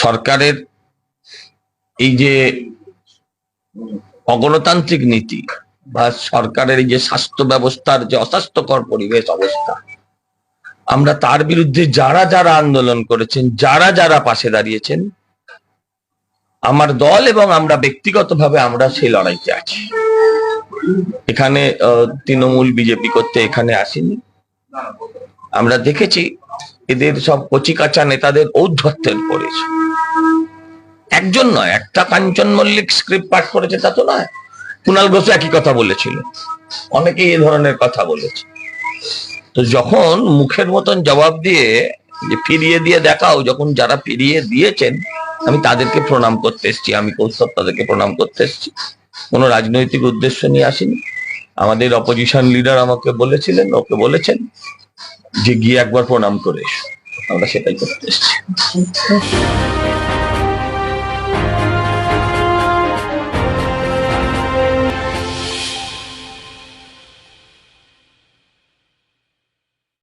সরকারের এই যে অগণতান্ত্রিক নীতি বা সরকারের এই যে স্বাস্থ্য ব্যবস্থার যে অস্বাস্থ্যকর পরিবেশ অবস্থা, আমরা তার বিরুদ্ধে যারা যারা আন্দোলন করেছেন, যারা যারা পাশে দাঁড়িয়েছেন, আমার দল এবং আমরা ব্যক্তিগতভাবে আমরা সেই লড়াইতে আছি। এখানে তৃণমূল বিজেপি করতে এখানে আসেনি। আমরা দেখেছি এদের সব কচিকাচা নেতাদের ঔদ্ধত্যের পড়েছে একজন নয়, একটা কাঞ্চন মল্লিক স্ক্রিপ্ট পাঠ করেছে তা তো নয়। কুণাল ঘোষ একই কথা বলেছিল। অনেকেই এ ধরনের কথা বলেছে। তো যখন মুখের মতন জবাব দিয়ে যে ফিরিয়ে দিয়ে দেখাও, যখন যারা ফিরিয়ে দিয়েছেন, আমি তাদেরকে প্রণাম করতে এসেছি, আমি কৌস্তব তাদেরকে প্রণাম করতে এসেছি। কোনো রাজনৈতিক উদ্দেশ্য নিয়ে আসিনি। আমাদের অপোজিশন লিডার আমাকে বলেছিলেন, ওকে বলেছেন। যে গিয়ে একবার প্রণাম করে আমরা সেটাই করতে এসেছি।